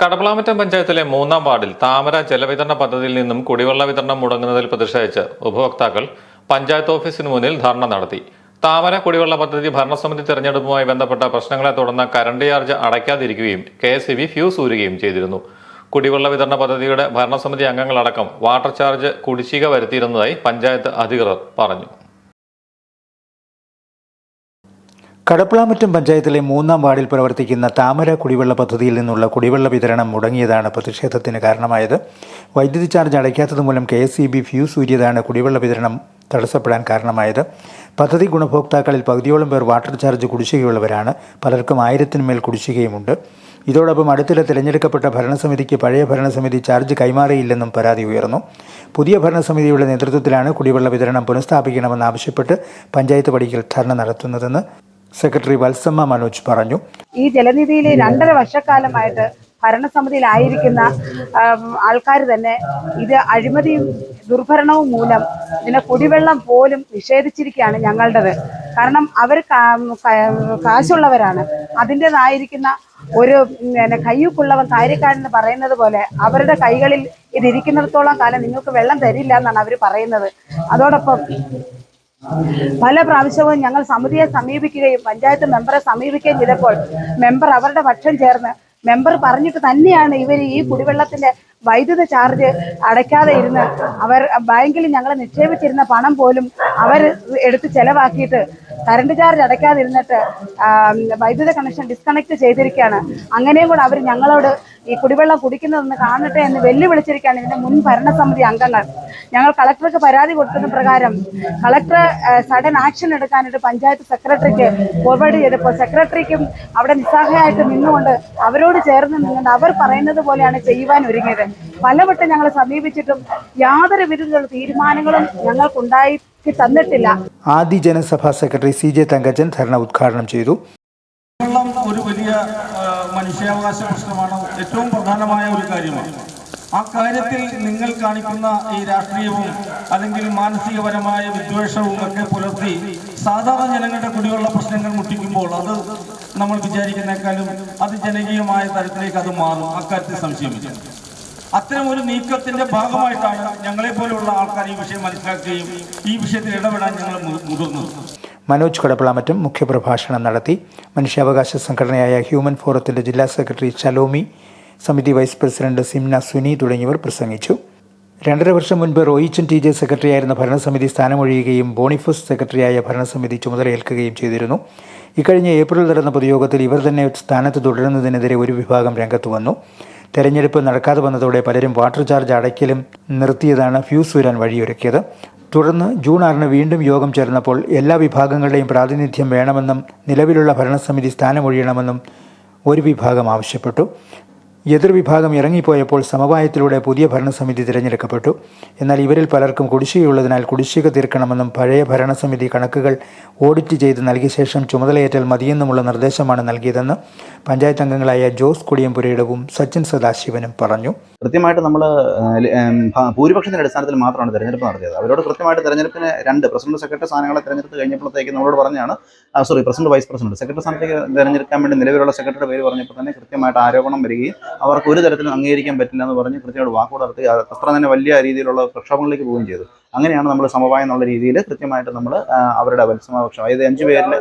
കടപ്പളാമറ്റം പഞ്ചായത്തിലെ മൂന്നാം വാർഡിൽ താമര ജലവിതരണ പദ്ധതിയിൽ നിന്നും കുടിവെള്ള വിതരണം മുടങ്ങുന്നതിൽ പ്രതിഷേധിച്ച് ഉപഭോക്താക്കൾ പഞ്ചായത്ത് ഓഫീസിന് മുന്നിൽ ധർണ നടത്തി. താമര കുടിവെള്ള പദ്ധതി ഭരണസമിതി തെരഞ്ഞെടുപ്പുമായി ബന്ധപ്പെട്ട പ്രശ്നങ്ങളെ തുടർന്ന് കരണ്ട് ചാർജ് അടയ്ക്കാതിരിക്കുകയും കെ എസ് ഇ ഫ്യൂസ് ഊരുകയും ചെയ്തിരുന്നു. കുടിവെള്ള വിതരണ പദ്ധതിയുടെ ഭരണസമിതി അംഗങ്ങളടക്കം വാട്ടർ ചാർജ് കുടിശ്ശിക വരുത്തിയിരുന്നതായി പഞ്ചായത്ത് അധികൃതർ പറഞ്ഞു. കടപ്പളാമറ്റം പഞ്ചായത്തിലെ മൂന്നാം വാർഡിൽ പ്രവർത്തിക്കുന്ന താമര കുടിവെള്ള പദ്ധതിയിൽ നിന്നുള്ള കുടിവെള്ള വിതരണം മുടങ്ങിയതാണ് പ്രതിഷേധത്തിന് കാരണമായത്. വൈദ്യുതി ചാർജ് അടയ്ക്കാത്തത് മൂലം K S E B fuse ഊരിയതാണ് കുടിവെള്ള വിതരണം തടസ്സപ്പെടാൻ കാരണമായത്. പദ്ധതി ഗുണഭോക്താക്കളിൽ പകുതിയോളം പേർ വാട്ടർ ചാർജ് കുടിശ്ശികയുള്ളവരാണ്. പലർക്കും ആയിരത്തിനുമേൽ കുടിശ്ശികയുമുണ്ട്. ഇതോടൊപ്പം അടുത്തിടെ തിരഞ്ഞെടുക്കപ്പെട്ട ഭരണസമിതിക്ക് പഴയ ഭരണസമിതി ചാർജ് കൈമാറിയില്ലെന്നും പരാതി ഉയർന്നു. പുതിയ ഭരണസമിതിയുടെ നേതൃത്വത്തിലാണ് കുടിവെള്ള വിതരണം പുനഃസ്ഥാപിക്കണമെന്നാവശ്യപ്പെട്ട് പഞ്ചായത്ത് പടിക്കൽ ധർണ നടത്തുന്നതെന്ന് സെക്രട്ടറി വത്സമ്മ മനോജ് പറഞ്ഞു. ഈ ജലനിധിയിലെ രണ്ടര വർഷക്കാലമായിട്ട് ഭരണസമിതിയിലായിരിക്കുന്ന ആൾക്കാർ തന്നെ ഇത് അഴിമതിയും ദുർഭരണവും മൂലം ഇതിനെ കുടിവെള്ളം പോലും നിഷേധിച്ചിരിക്കുകയാണ് ഞങ്ങളുടേത്. കാരണം അവർ കാശുള്ളവരാണ്. അതിന്റെതായിരിക്കുന്ന ഒരു പിന്നെ കയ്യൂക്കുള്ളവൻ കാര്യക്കാരെന്ന് പറയുന്നത് പോലെ അവരുടെ കൈകളിൽ ഇതിരിക്കുന്നിടത്തോളം കാലം നിങ്ങൾക്ക് വെള്ളം തരില്ല എന്നാണ് അവർ പറയുന്നത്. അതോടൊപ്പം പല പ്രാവശ്യവും ഞങ്ങൾ സമിതിയെ സമീപിക്കുകയും പഞ്ചായത്ത് മെമ്പറെ സമീപിക്കുകയും ചെയ്തപ്പോൾ മെമ്പർ അവരുടെ പക്ഷം ചേർന്ന് മെമ്പർ പറഞ്ഞിട്ട് തന്നെയാണ് ഇവർ ഈ കുടിവെള്ളത്തിന്റെ വൈദ്യുത ചാർജ് അടയ്ക്കാതെ ഇരുന്ന് അവർ ബാങ്കിൽ ഞങ്ങൾ നിക്ഷേപിച്ചിരുന്ന പണം പോലും അവർ എടുത്ത് ചെലവാക്കിയിട്ട് കറണ്ട് ചാർജ് അടയ്ക്കാതിരുന്നിട്ട് വൈദ്യുത കണക്ഷൻ ഡിസ്കണക്ട് ചെയ്തിരിക്കുകയാണ്. അങ്ങനെയും കൂടെ അവർ ഞങ്ങളോട് ഈ കുടിവെള്ളം കുടിക്കുന്നതെന്ന് കാണട്ടെ എന്ന് വെല്ലുവിളിച്ചിരിക്കുകയാണ് ഇതിന്റെ മുൻ ഭരണസമിതി അംഗങ്ങൾ. ഞങ്ങൾ കളക്ടർക്ക് പരാതി കൊടുക്കുന്ന പ്രകാരം കളക്ടർ സഡൻ ആക്ഷൻ എടുക്കാനായിട്ട് പഞ്ചായത്ത് സെക്രട്ടറിക്ക് ഫോർവേഡ് ചെയ്തപ്പോൾ സെക്രട്ടറിക്കും അവിടെ നിസ്സഹായമായിട്ട് നിന്നുകൊണ്ട് അവരോട് ചേർന്ന് നിന്നുകൊണ്ട് അവർ പറയുന്നത് പോലെയാണ് ചെയ്യുവാൻ ഒരുങ്ങിയത്. പലവട്ടം ഞങ്ങളെ സമീപിച്ചിട്ടും യാതൊരു വിധത്തിലുള്ള തീരുമാനങ്ങളും ഞങ്ങൾക്കുണ്ടായി തന്നിട്ടില്ല. ആദ്യ ജനസഭാ secretary C J Thankachan dharna ഉദ്ഘാടനം ചെയ്തു. വെള്ളം ഒരു വലിയ മനുഷ്യാവകാശ പ്രശ്നമാണ്. ഏറ്റവും പ്രധാനമായ ഒരു കാര്യമാണ്. ആ കാര്യത്തിൽ നിങ്ങൾ കാണിക്കുന്ന ഈ രാഷ്ട്രീയവും അല്ലെങ്കിൽ മാനസികപരമായ വിദ്വേഷവും ഒക്കെ പുലർത്തി സാധാരണ ജനങ്ങളുടെ കുടിവെള്ള പ്രശ്നങ്ങൾ മുട്ടിക്കുമ്പോൾ അത് നമ്മൾ വിചാരിക്കുന്നേക്കാളും അത് ജനകീയമായ തരത്തിലേക്ക് അത് മാറും. അക്കാര്യത്തിൽ സംശയമില്ല. അത്തരം ഒരു നീക്കത്തിന്റെ ഭാഗമായിട്ടാണ് ഞങ്ങളെ പോലെയുള്ള ആൾക്കാർ ഈ വിഷയം മനസ്സിലാക്കുകയും ഈ വിഷയത്തിൽ ഇടപെടാൻ ഞങ്ങൾ മുതിർന്നത്. മനോജ് കടപ്പളാമറ്റം മുഖ്യപ്രഭാഷണം നടത്തി. മനുഷ്യാവകാശ സംഘടനയായ ഹ്യൂമൻ ഫോറത്തിന്റെ ജില്ലാ സെക്രട്ടറി ചലോമി സമിതി വൈസ് പ്രസിഡന്റ് സിംന സുനി തുടങ്ങിയവർ പ്രസംഗിച്ചു. രണ്ടര വർഷം മുൻപ് റോയിച്ചൻ ടി ജെ സെക്രട്ടറിയായിരുന്ന ഭരണസമിതി സ്ഥാനമൊഴിയുകയും ബോണിഫസ് സെക്രട്ടറിയായ ഭരണസമിതി ചുമതലയേൽക്കുകയും ചെയ്തിരുന്നു. ഇക്കഴിഞ്ഞ ഏപ്രിൽ നടന്ന പൊതുയോഗത്തിൽ ഇവർ തന്നെ സ്ഥാനത്ത് തുടരുന്നതിനെതിരെ ഒരു വിഭാഗം രംഗത്ത് വന്നു. തെരഞ്ഞെടുപ്പ് നടക്കാതെ വന്നതോടെ പലരും വാട്ടർ ചാർജ് അടയ്ക്കലും നിർത്തിയതാണ് ഫ്യൂസ് വരാൻ വഴിയൊരുക്കിയത്. തുടർന്ന് ജൂൺ ആറിന് വീണ്ടും യോഗം ചേർന്നപ്പോൾ എല്ലാ വിഭാഗങ്ങളുടെയും പ്രാതിനിധ്യം വേണമെന്നും നിലവിലുള്ള ഭരണസമിതി സ്ഥാനമൊഴിയണമെന്നും ഒരു വിഭാഗം ആവശ്യപ്പെട്ടു. എതിർവിഭാഗം ഇറങ്ങിപ്പോയപ്പോൾ സമവായത്തിലൂടെ പുതിയ ഭരണസമിതി തിരഞ്ഞെടുക്കപ്പെട്ടു. എന്നാൽ ഇവരിൽ പലർക്കും കുടിശ്ശികയുള്ളതിനാൽ കുടിശ്ശിക തീർക്കണമെന്നും പഴയ ഭരണസമിതി കണക്കുകൾ ഓഡിറ്റ് ചെയ്ത് നൽകിയ ശേഷം ചുമതലയേറ്റാൽ മതിയെന്നുമുള്ള നിർദ്ദേശമാണ് നൽകിയതെന്ന് പഞ്ചായത്ത് അംഗങ്ങളായ ജോസ് കുടിയംപുരയിടവും സച്ചിൻ സദാശിവനും പറഞ്ഞു. കൃത്യമായിട്ട് നമ്മൾ ഭൂരിപക്ഷത്തിന്റെ അടിസ്ഥാനത്തിൽ മാത്രമാണ് തെരഞ്ഞെടുപ്പ് നടത്തിയത്. അവരോട് കൃത്യമായിട്ട് തെരഞ്ഞെടുപ്പിന് രണ്ട് പ്രസിഡന്റ് സെക്രട്ടറി സ്ഥാനങ്ങളെ തെരഞ്ഞെടുത്ത് കഴിഞ്ഞപ്പോഴത്തേക്ക് നമ്മളോട് പറഞ്ഞാണ് sorry president vice president. Secretary സ്ഥാനത്തേക്ക് തെരഞ്ഞെടുക്കാൻ വേണ്ടി നിലവിലുള്ള സെക്രട്ടറി പേര് പറഞ്ഞപ്പോൾ തന്നെ കൃത്യമായിട്ട് ആരോപണം വരികയും അവർക്ക് ഒരു തരത്തിലും അംഗീകരിക്കാൻ പറ്റില്ല എന്ന് പറഞ്ഞ് കൃത്യമായിട്ട് അത് അത്ര തന്നെ വലിയ രീതിയിലുള്ള പ്രക്ഷോഭങ്ങളിലേക്ക് പോവുകയും ചെയ്തു. അങ്ങനെയാണ് നമ്മൾ സമവായം എന്നുള്ള രീതിയിൽ കൃത്യമായിട്ട് നമ്മൾ അവരുടെ വത്സമപക്ഷം. അതായത് അഞ്ച് പേരിൽ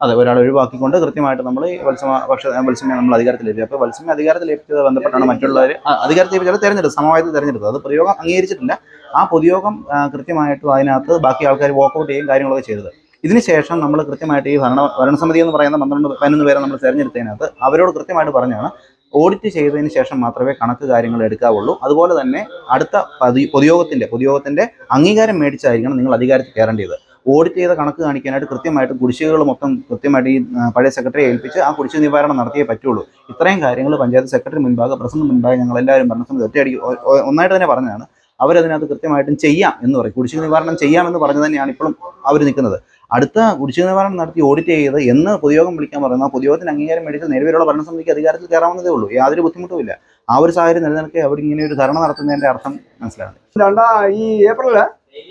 അതെ ഒരാൾ ഒഴിവാക്കിക്കൊണ്ട് കൃത്യമായിട്ട് നമ്മൾ ഈ വത്സമ പക്ഷ വത്സമയം നമ്മൾ അധികാരത്തിൽ ലഭിക്കും അപ്പോൾ വത്സമയം അധികാരത്തിൽ ലഭിച്ചത് ബന്ധപ്പെട്ടാണ് മറ്റുള്ളവർ അധികാരത്തിൽ ലഭിച്ചാൽ തിരഞ്ഞെടുത്ത് സമവായത്തിൽ തെരഞ്ഞെടുത്തത്. അത് പ്രയോഗം അംഗീകരിച്ചിട്ടില്ല. ആ പൊതുയോഗം കൃത്യമായിട്ടും അതിനകത്ത് ബാക്കി ആൾക്കാർ വോക്കൗട്ട് ചെയ്യും കാര്യങ്ങളൊക്കെ ചെയ്തത്. ഇതിനുശേഷം നമ്മൾ കൃത്യമായിട്ട് ഈ ഭരണ ഭരണസമിതി എന്ന് പറയുന്ന പന്ത്രണ്ട് പതിനൊന്ന് പേരെ നമ്മൾ തെരഞ്ഞെടുത്തതിനകത്ത് അവരോട് കൃത്യമായിട്ട് പറഞ്ഞാണ് ഓഡിറ്റ് ചെയ്തതിന് ശേഷം മാത്രമേ കണക്ക് കാര്യങ്ങൾ എടുക്കാവുള്ളൂ. അതുപോലെ തന്നെ അടുത്ത പതി പൊതുയോഗത്തിന്റെ പൊതുയോഗത്തിന്റെ അംഗീകാരം മേടിച്ചായിരിക്കണം നിങ്ങൾ അധികാരത്തിൽ കയറേണ്ടത്. ഓഡിറ്റ് ചെയ്ത കണക്ക് കാണിക്കാനായിട്ട് കൃത്യമായിട്ട് കുടിശ്ശികകൾ മൊത്തം കൃത്യമായിട്ട് ഈ പഴയ സെക്രട്ടറി ഏൽപ്പിച്ച് ആ കുടിശ്ശിക നിവാരണം നടത്തിയേ പറ്റുള്ളൂ. ഇത്രയും കാര്യങ്ങൾ പഞ്ചായത്ത് സെക്രട്ടറി മുൻപാകെ പ്രസിഡന്റ് മുൻപാകെ ഞങ്ങൾ എല്ലാവരും ഭരണസമിതി ഒറ്റയടിക്ക് ഒ- ഒ- ഒന്നായിട്ട് തന്നെ പറഞ്ഞതാണ്. അവരതിനകത്ത് കൃത്യമായിട്ടും ചെയ്യാം എന്ന് പറയും. കുടിശ്ശിക നിവാരണം ചെയ്യാമെന്ന് പറഞ്ഞു തന്നെയാണ് ഇപ്പോഴും അവർ നിൽക്കുന്നത്. അടുത്ത കുടിശ്ശിക നിവാരണം നടത്തി ഓഡിറ്റ് ചെയ്ത് എന്ന് പൊതുയോഗം വിളിക്കാൻ പറയുന്നു. ആ പൊതുയോഗത്തിന് അംഗീകാരം മേടിച്ച് നിലവിലുള്ള ഭരണസമിതിക്ക് അധികാരത്തിൽ കയറാവുന്നതേ ഉള്ളൂ. യാതൊരു ബുദ്ധിമുട്ടുമില്ല ആ ഒരു സാഹചര്യം നിലനിൽക്കെ അവർ ഇങ്ങനെ ഒരു ധർണ നടത്തുന്നതിന്റെ അർത്ഥം മനസ്സിലാണ് രണ്ടാ ഈ ഏപ്രിൽ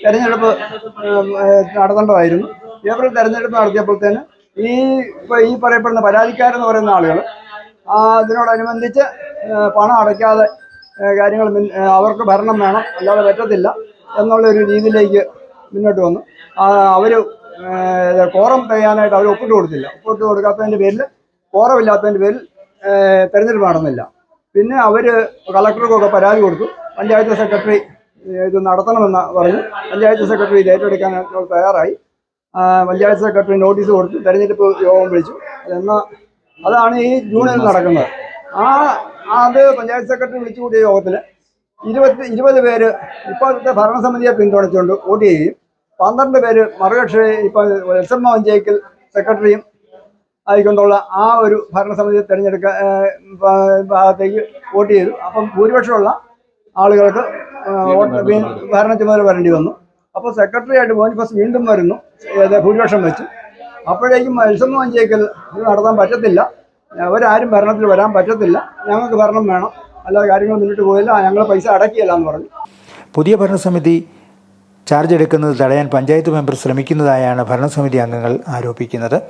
തെരഞ്ഞെടുപ്പ് നടത്തേണ്ടതായിരുന്നു. ഏപ്രിൽ തെരഞ്ഞെടുപ്പ് നടത്തിയപ്പോഴത്തേന് ഈ ഇപ്പൊ ഈ പറയപ്പെടുന്ന പരാതിക്കാരെന്ന് പറയുന്ന ആളുകൾ അതിനോടനുബന്ധിച്ച് പണം അടയ്ക്കാതെ കാര്യങ്ങൾ അവർക്ക് ഭരണം വേണം അല്ലാതെ പറ്റത്തില്ല എന്നുള്ള ഒരു രീതിയിലേക്ക് മുന്നോട്ട് വന്നു. അവർ കോറം ചെയ്യാനായിട്ട് അവർ ഒപ്പിട്ട് കൊടുത്തില്ല. ഒപ്പിട്ട് കൊടുക്കാത്തതിന്റെ പേരിൽ കോറമില്ലാത്തതിന്റെ പേരിൽ തെരഞ്ഞെടുപ്പ് നടന്നില്ല. പിന്നെ അവർ കളക്ടർക്കൊക്കെ പരാതി കൊടുത്തു. പഞ്ചായത്ത് സെക്രട്ടറി ഇത് നടത്തണമെന്ന് പറഞ്ഞു. പഞ്ചായത്ത് സെക്രട്ടറി ഏറ്റെടുക്കാൻ തയ്യാറായി. പഞ്ചായത്ത് സെക്രട്ടറി നോട്ടീസ് കൊടുത്തു. തെരഞ്ഞെടുപ്പ് യോഗം വിളിച്ചു. എന്നാൽ അതാണ് ഈ ജൂണിൽ നടക്കുന്നത്. ആ അത് പഞ്ചായത്ത് സെക്രട്ടറി വിളിച്ചു കൂടിയ യോഗത്തിൽ ഇരുപത്തി ഇരുപത് പേര് ഇപ്പോഴത്തെ ഭരണസമിതിയെ പിന്തുണച്ചുകൊണ്ട് വോട്ട് ചെയ്യുകയും പന്ത്രണ്ട് പേര് മറുകക്ഷി ഇപ്പോൾ എസ് എം പഞ്ചായത്തിൽ സെക്രട്ടറിയും ആയിക്കൊണ്ടുള്ള ആ ഒരു ഭരണസമിതി തിരഞ്ഞെടുക്ക ഭാഗത്തേക്ക് വോട്ട് ചെയ്തു. അപ്പം ഭൂരിപക്ഷമുള്ള ആളുകൾക്ക് ഭരണ ചുമതല വരേണ്ടി വന്നു. അപ്പോൾ സെക്രട്ടറി ആയിട്ട് ബോണിഫസ് വീണ്ടും വരുന്നു. ഭൂരിപക്ഷം വെച്ച്. അപ്പോഴേക്കും മത്സരം ഇത് നടത്താൻ പറ്റത്തില്ല. അവരാരും ഭരണത്തിൽ വരാൻ പറ്റത്തില്ല. ഞങ്ങൾക്ക് ഭരണം വേണം. അല്ലാതെ കാര്യങ്ങൾ മുന്നോട്ട് പോയില്ല. ഞങ്ങൾ പൈസ അടക്കിയല്ല എന്ന് പറഞ്ഞു. പുതിയ ഭരണസമിതി ചാർജ് എടുക്കുന്നത് തടയാൻ പഞ്ചായത്ത് മെമ്പർ ശ്രമിക്കുന്നതായാണ് ഭരണസമിതി അംഗങ്ങൾ ആരോപിക്കുന്നത്.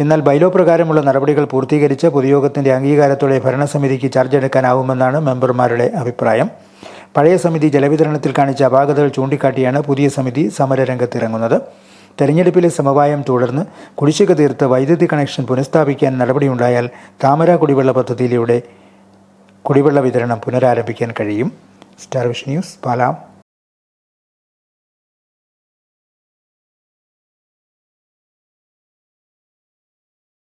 എന്നാൽ ബൈലോ പ്രകാരമുള്ള നടപടികൾ പൂർത്തീകരിച്ച് പൊതുയോഗത്തിന്റെ അംഗീകാരത്തോടെ ഭരണസമിതിക്ക് ചാർജ് എടുക്കാനാവുമെന്നാണ് മെമ്പർമാരുടെ അഭിപ്രായം. പഴയ സമിതി ജലവിതരണത്തിൽ കാണിച്ച അപാകതകൾ ചൂണ്ടിക്കാട്ടിയാണ് പുതിയ സമിതി സമരരംഗത്തിറങ്ങുന്നത്. തെരഞ്ഞെടുപ്പിലെ സമവായം തുടർന്ന് കുടിശ്ശിക തീർത്ത് വൈദ്യുതി കണക്ഷൻ പുനഃസ്ഥാപിക്കാൻ നടപടിയുണ്ടായാൽ താമര കുടിവെള്ള പദ്ധതിയിലൂടെ കുടിവെള്ള വിതരണം പുനരാരംഭിക്കാൻ കഴിയും. Star vision news Palam.